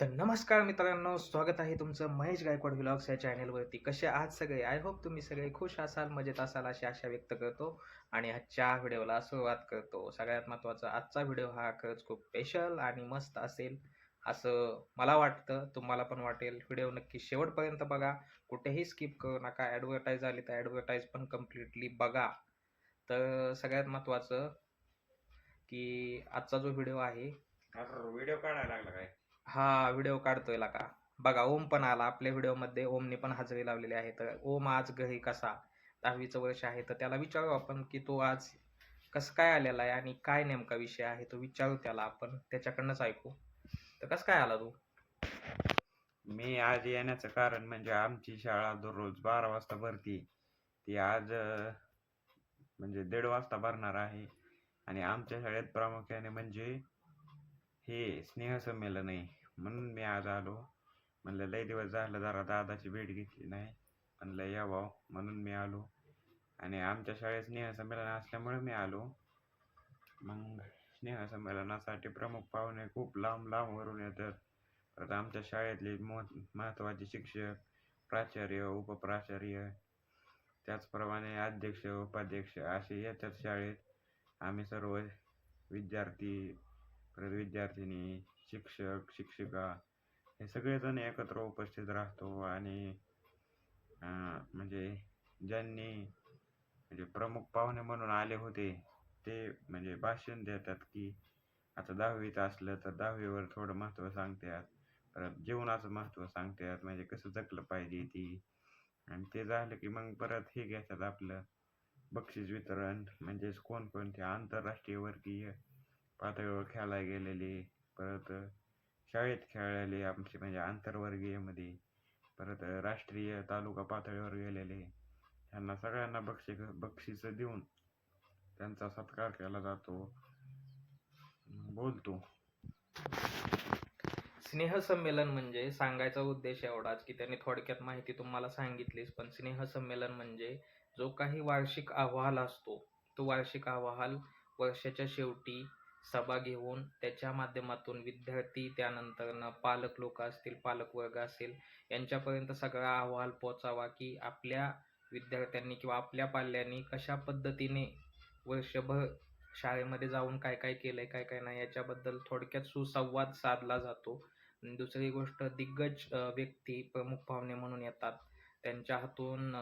तर नमस्कार मित्रांनो स्वागत आहे तुमचं महेश गायकवाड व्लॉग्स या चॅनेलवरती कसे आहात सगळे? आय होप तुम्ही सगळे खुश असाल मजेत असाल अशी आशा व्यक्त करतो आणि आजच्या व्हिडिओला सुरुवात करतो. सगळ्यात महत्त्वाचा आजचा व्हिडिओ हा खरंच खूप स्पेशल आणि मस्त असेल असं मला वाटतं. तुम्हाला पण वाटेल. व्हिडिओ नक्की शेवटपर्यंत बघा. कुठेही स्किप करू नका. ॲडव्हर्टाईज आली तर ॲडव्हर्टाईज पण कम्प्लिटली बघा. तर सगळ्यात महत्त्वाचं की आजचा जो व्हिडिओ आहे व्हिडिओ काढायला लागला काय? हा व्हिडिओ काढतोय का बघा ओम पण आला. आपल्या व्हिडिओमध्ये ओमने पण हजेरी लावलेली आहे. तर ओम आज घरी कसा? दहावीचं वर्ष आहे. तर त्याला विचारू आपण की तो आज कसं काय आलेला आहे आणि काय नेमका विषय आहे तो विचारू त्याला आपण. त्याच्याकडनंच ऐकू. तर कसं काय आला तू? मी आज येण्याचं कारण म्हणजे आमची शाळा दररोज बारा वाजता भरती. ती आज म्हणजे दीड वाजता भरणार आहे. आणि आमच्या शाळेत प्रामुख्याने म्हणजे हे स्नेहसंमेलन आहे. म्हणून मी आज आलो. म्हणलं लय दिवस झालं जरा दादाची भेट घेतली नाही. म्हणलं या भाऊ म्हणून मी आलो. आणि आमच्या शाळेत स्नेहसंमेलन असल्यामुळे मी आलो. मग स्नेहसंमेलनासाठी प्रमुख पाहुणे खूप लांब लांबवरून येतात. परत आमच्या शाळेतले मोठ महत्त्वाचे शिक्षक प्राचार्य उपप्राचार्य त्याचप्रमाणे अध्यक्ष उपाध्यक्ष असे येतात शाळेत. आम्ही सर्व विद्यार्थी परत विद्यार्थिनी शिक्षक शिक्षिका हे सगळेजण एकत्र उपस्थित राहतो आणि म्हणजे ज्यांनी म्हणजे प्रमुख पाहुणे म्हणून आले होते ते म्हणजे भाषण देतात की आता दहावीचं असलं तर दहावीवर थोडं महत्त्व सांगतात परत जीवनाचं महत्त्व सांगतात म्हणजे कसं जगलं पाहिजे ती. आणि ते झालं की मग परत हे घेतात आपलं बक्षीस वितरण म्हणजेच कोणकोणते आंतरराष्ट्रीय वर्गीय पातळीवर खेळायला गेलेले परत शाळेत खेळलेले आमचे म्हणजे आंतरवर्गीयमध्ये. परत राष्ट्रीय तालुका पातळीवर गेलेले. ह्यांना सगळ्यांना बक्षीस बक्षिसं देऊन त्यांचा सत्कार केला जातो. बोलतो. स्नेहसंमेलन म्हणजे सांगायचा उद्देश एवढाच की त्यांनी थोडक्यात माहिती तुम्हाला सांगितलीच पण स्नेहसंमेलन म्हणजे जो काही वार्षिक अहवाल असतो तो वार्षिक अहवाल वर्षाच्या शेवटी सभा घेऊन त्याच्या माध्यमातून विद्यार्थी त्यानंतरनं पालक लोक असतील पालक वर्ग असेल यांच्यापर्यंत सगळा अहवाल पोचावा की आपल्या विद्यार्थ्यांनी किंवा आपल्या पाल्यांनी कशा पद्धतीने वर्षभर शाळेमध्ये जाऊन काय काय केलंय काय काय नाही याच्याबद्दल थोडक्यात सुसंवाद साधला जातो. दुसरी गोष्ट दिग्गज व्यक्ती प्रमुख पाहुणे म्हणून येतात. त्यांच्या हातून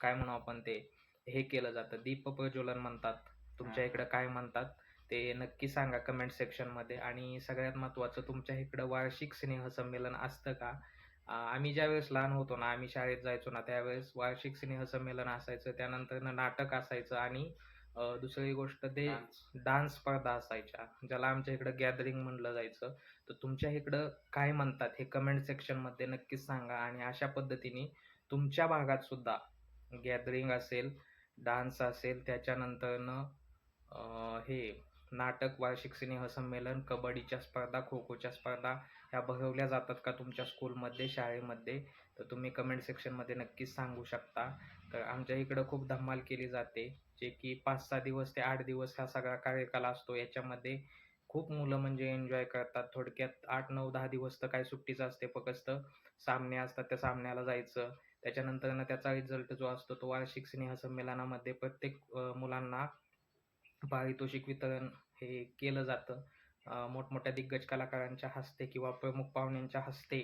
काय म्हणू आपण ते? हे केलं जातं. दीप प्रज्वलन म्हणतात. तुमच्या इकडं काय म्हणतात? ते नक्की सांगा कमेंट सेक्शनमध्ये आणि सगळ्यात महत्त्वाचं तुमच्या इकडं वार्षिक स्नेहसंमेलन असतं का? आम्ही ज्यावेळेस लहान होतो ना आम्ही शाळेत जायचो ना त्यावेळेस वार्षिक स्नेहसंमेलन असायचं त्यानंतर नाटक असायचं आणि दुसरी गोष्ट ते डान्स स्पर्धा असायच्या ज्याला आमच्या इकडं गॅदरिंग म्हणलं जायचं. तर तुमच्या इकडं काय म्हणतात हे कमेंट सेक्शनमध्ये नक्कीच सांगा आणि अशा पद्धतीने तुमच्या भागात सुद्धा गॅदरिंग असेल डान्स असेल त्याच्यानंतरनं हे नाटक वार्षिक स्नेहसंमेलन कबड्डीच्या स्पर्धा खो खोच्या स्पर्धा ह्या भरवल्या जातात का तुमच्या स्कूलमध्ये शाळेमध्ये? तर तुम्ही कमेंट सेक्शनमध्ये नक्कीच सांगू शकता. तर आमच्या इकडं खूप धमाल केली जाते जे की पाच सहा दिवस ते आठ दिवस हा सगळा कार्यकाल असतो. याच्यामध्ये खूप मुलं म्हणजे एन्जॉय करतात. थोडक्यात आठ नऊ दहा दिवस तर काय सुट्टीचं असते. फक्त सामने असतात त्या सामन्याला जायचं. त्याच्यानंतर त्याचा रिझल्ट जो असतो तो वार्षिक स्नेहसंमेलनामध्ये प्रत्येक मुलांना पारितोषिक वितरण हे केलं जातं. मोठमोठ्या दिग्गज कलाकारांच्या हस्ते किंवा प्रमुख पाहुण्यांच्या हस्ते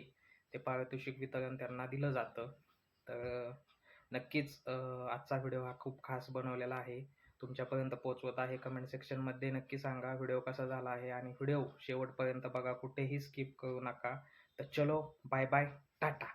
ते पारितोषिक वितरण त्यांना दिलं जातं. तर नक्कीच आजचा व्हिडिओ हा खूप खास बनवलेला आहे. तुमच्यापर्यंत पोहोचवत आहे कमेंट सेक्शनमध्ये नक्की सांगा व्हिडिओ कसा झाला आहे आणि व्हिडिओ शेवटपर्यंत बघा कुठेही स्किप करू नका. तर चलो बाय बाय टाटा!